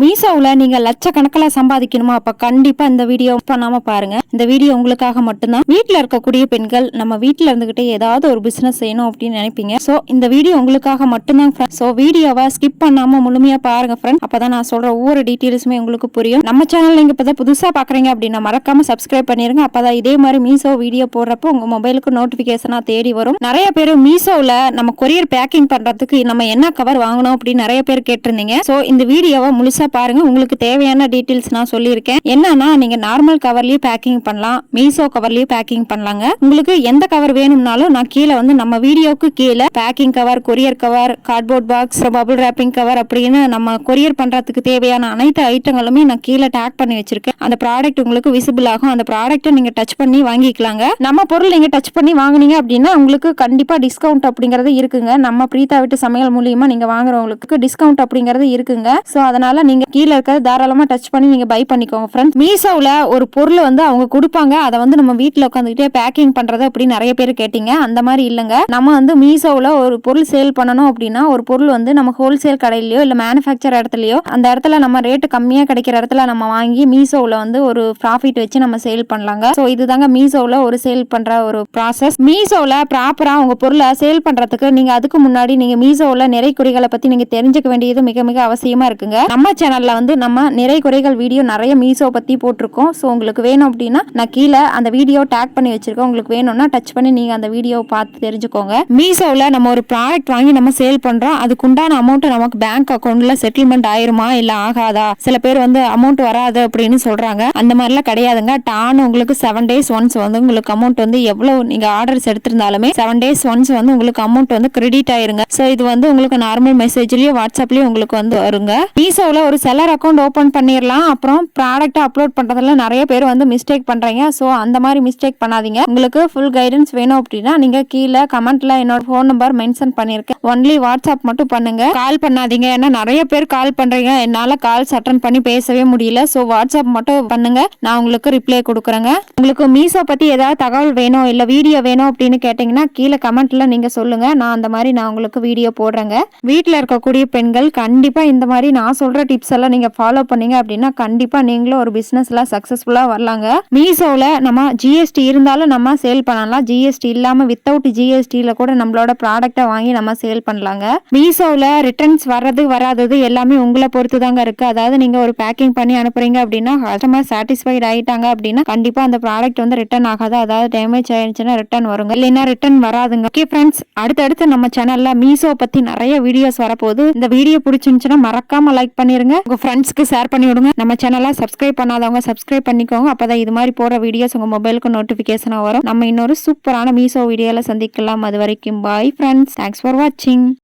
மீசோவில் நீங்கள் லட்சக்கணக்கில் சம்பாதிக்கணுமா? அப்போ கண்டிப்பாக இந்த வீடியோ பண்ணாமல் பாருங்கள் இந்த வீடியோ உங்களுக்காக மட்டும்தான். வீட்டில் இருக்கக்கூடிய பெண்கள் நம்ம வீட்டில் இருந்துக்கிட்டே ஏதாவது ஒரு பிஸ்னஸ் செய்யணும் அப்படின்னு நினைப்பீங்க. ஸோ இந்த வீடியோ உங்களுக்காக மட்டும்தான் ஃப்ரெண்ட் ஸோ வீடியோவை ஸ்கிப் பண்ணாமல் முழுமையாக பாருங்க ஃப்ரெண்ட் அப்போ தான் நான் சொல்கிற ஒவ்வொரு டீட்டெயில்ஸுமே உங்களுக்கு புரியும். நம்ம சேனல் நீங்கள் இப்போ தான் புதுசாக பார்க்குறீங்க அப்படின்னா மறக்காமல் சப்ஸ்கிரைப் பண்ணிடுங்க அப்போ தான் இதே மாதிரி மீசோ வீடியோ போடுறப்போ உங்கள் மொபைலுக்கு நோட்டிஃபிகேஷனாக தேடி வரும். நிறைய பேர் மீசோவில் நம்ம கொரியர் பேக்கிங் பண்ணுறதுக்கு நம்ம என்ன கவர் வாங்கணும் அப்படின்னு நிறைய பேர் கேட்டிருந்தீங்க. ஸோ இந்த வீடியோவை முழுசாக பாருங்க. உங்களுக்கு தேவையான டீட்டெயில்ஸ் நான் சொல்லியிருக்கேன். என்னன்னா நீங்க நார்மல் கவர்லயும் பேக்கிங் பண்ணலாம். மீசோ கவர்லயும் பேக்கிங் பண்ணலாங்க. உங்களுக்கு எந்த கவர் வேணும்னாலும் நான் கீழே வந்து நம்ம வீடியோக்கு கீழே packing cover courier cover cardboard box bubble wrapping cover அப்படின்னு நம்ம கொரியர் பண்றதுக்கு தேவையான அனைத்து ஐட்டங்களுமே நான் கீழே டேக் பண்ணி வச்சிருக்கேன். அந்த ப்ராடக்ட் உங்களுக்கு விசிபிள் ஆகும். அந்த ப்ராடக்ட்டை நீங்க டச் பண்ணி வாங்கிக்கலாங்க. நம்ம பொருள் நீங்க டச் பண்ணி வாங்குனீங்க அப்படின்னா உங்களுக்கு கண்டிப்பா டிஸ்கவுண்ட் அப்படிங்கறது இருக்குங்க. நம்ம பிரீதா விட்டு சமையல் மூலியமா நீங்க வாங்குறவங்களுக்கு டிஸ்கவுண்ட் அப்படிங்கறது இருக்குங்க. ஸோ அதனால நீங்க கீழே இருக்கிறத தாராளமா டச் பண்ணி நீங்க பை பண்ணிக்கோங்க ஃப்ரெண்ட்ஸ் மீசோவில் ஒரு பொருள் வந்து அவங்க கொடுப்பாங்க. அதை வந்து நம்ம வீட்டில் உட்காந்துக்கிட்டே பேக்கிங் பண்றது அப்படி நிறைய பேர் கேட்டீங்க. அந்த மாதிரி இல்லைங்க. நம்ம வந்து மீசோவில் ஒரு பொருள் சேல் பண்ணணும் அப்படின்னா ஒரு பொருள் வந்து நம்ம ஹோல்சேல் கடையிலயோ இல்லை மேனுஃபேக்சர் இடத்துலயோ அந்த இடத்துல நம்ம ரேட்டு கம்மியாக கிடைக்கிற இடத்துல நம்ம வாங்கி மீசோவில் வந்து ஒரு ப்ராஃபிட் வச்சு நம்ம சேல் பண்ணலாங்க. ஸோ இதுதாங்க மீசோவில் ஒரு சேல் பண்ற ஒரு ப்ராசஸ் மீசோவில் ப்ராப்பராக உங்க பொருளை சேல் பண்றதுக்கு நீங்க அதுக்கு முன்னாடி நீங்க மீசோவில் நிறை குறைகளை பத்தி நீங்க தெரிஞ்சுக்க வேண்டியது மிக மிக அவசியமா இருக்குங்க. நம்ம சேனலில் வந்து நம்ம நிறை குறைகள் வீடியோ நிறைய மீசோ பற்றி போட்டிருக்கோம். ஸோ உங்களுக்கு வேணும் அப்படின்னா நான் கீழே அந்த வீடியோ டேக் பண்ணி வச்சுருக்கேன். உங்களுக்கு வேணும்னா டச் பண்ணி நீங்கள் அந்த வீடியோ பார்த்து தெரிஞ்சுக்கோங்க. மீசோவில் நம்ம ஒரு ப்ராடக்ட் வாங்கி நம்ம சேல் பண்ணுறோம் அதுக்குண்டான அமௌண்ட்டை அமௌண்ட் நமக்கு பேங்க் அக்கௌண்ட்டில் செட்டில்மெண்ட் ஆயிருமா இல்லை ஆகாதா? சில பேர் வந்து அமௌண்ட் வராது அப்படின்னு சொல்கிறாங்க அந்த மாதிரிலாம் கிடையாதுங்க. டான் உங்களுக்கு செவன் டேஸ் ஒன்ஸ் வந்து உங்களுக்கு அமௌண்ட் வந்து எவ்வளோ நீங்கள் ஆர்டர்ஸ் எடுத்திருந்தாலுமே செவன் டேஸ் ஒன்ஸ் வந்து உங்களுக்கு அமௌண்ட் வந்து கிரெடிட் ஆயிருங்க. ஸோ இது வந்து உங்களுக்கு நார்மல் மெசேஜ்லேயும் வாட்ஸ்அப்லேயும் உங்களுக்கு வந்து வருங்க. மீசோவில் ஒரு செல்லர் அக்கௌண்ட் ஓப்பன் பண்ணிடலாம் அப்புறம் ப்ராடக்ட்டை அப்லோட் பண்ணுறதுல நிறைய பேர் வந்து மிஸ்டேக் பண்ணுறீங்க ஸோ அந்த மாதிரி மிஸ்டேக் பண்ணாதீங்க. உங்களுக்கு ஃபுல் கைடன்ஸ் வேணும் அப்படின்னா நீங்கள் கீழே கமெண்ட்டில் என்னோட ஃபோன் நம்பர் மென்ஷன் பண்ணியிருக்கேன் ஒன்லி வாட்ஸ்அப் மட்டும் பண்ணுங்கள் கால் பண்ணாதீங்க. ஏன்னா நிறைய பேர் கால் பண்ணுறீங்க என்னால் கால்ஸ் அட்டன் பண்ணி பேசவே முடியல. ஸோ வாட்ஸ்அப் மட்டும் பண்ணுங்கள் நான் உங்களுக்கு ரிப்ளை கொடுக்குறேங்க. உங்களுக்கு மீஷோ பற்றி ஏதாவது தகவல் வேணும் இல்லை வீடியோ வேணும் அப்படின்னு கேட்டிங்கன்னா கீழே கமெண்ட்டில் நீங்கள் சொல்லுங்கள் நான் அந்த மாதிரி நான் உங்களுக்கு வீடியோ போடுறேங்க. வீட்டில் இருக்கக்கூடிய பெண்கள் கண்டிப்பாக இந்த மாதிரி நான் சொல்கிற டிப்ஸ் எல்லாம் நீங்க ஃபாலோ பண்ணீங்க அப்படின்னா கண்டிப்பா நீங்களும் ஒரு பிசினஸ்ல சக்சஸ்ஃபுல்லா வரலாங்க. மீசோல நம்ம ஜிஎஸ்டி இருந்தாலும் நம்ம சேல் பண்ணலாம். ஜிஎஸ்டி இல்லாம வித்தவுட் ஜிஎஸ்டியில் கூட நம்மளோட ப்ராடக்ட்டை வாங்கி நம்ம சேல் பண்ணலாங்க. மீஷோவில் ரிட்டர்ன்ஸ் வர்றது வராதது எல்லாமே உங்களை பொறுத்து தாங்க இருக்கு. அதாவது நீங்க ஒரு பேக்கிங் பண்ணி அனுப்புறீங்க அப்படின்னா கஸ்டமர் சாட்டிஸ்ஃபைட் ஆயிட்டாங்க அப்படின்னா கண்டிப்பா அந்த ப்ராடக்ட் வந்து ரிட்டர்ன் ஆகாது. அதாவது டேமேஜ் ஆயிடுச்சுன்னா ரிட்டர்ன் வருங்க. இல்லைன்னா ரிட்டர்ன் வராதுங்க. ஓகே ஃப்ரெண்ட்ஸ் அடுத்தடுத்து நம்ம சேனல்ல மீசோ பத்தி நிறைய வீடியோஸ் வரப்போகுது. இந்த வீடியோ பிடிச்சிருந்துச்சுன்னா மறக்காம லைக் பண்ணிருங்க. உங்க ஃப்ரெண்ட்ஸ்க்கு ஷேர் பண்ணி விடுங்க. நம்ம சேனலை சப்ஸ்கிரைப் பண்ணாதவங்க சப்ஸ்கிரைப் பண்ணிக்கோங்க. அப்பதான் இது மாதிரி போற வீடியோஸ் உங்க மொபைலுக்கு நோட்டிபிகேஷனா வரும். நம்ம இன்னொரு சூப்பரான மீசோ வீடியோல சந்திக்கலாம். அது வரைக்கும் பாய் ஃப்ரெண்ட்ஸ் தேங்க்ஸ் ஃபார் வாட்சிங்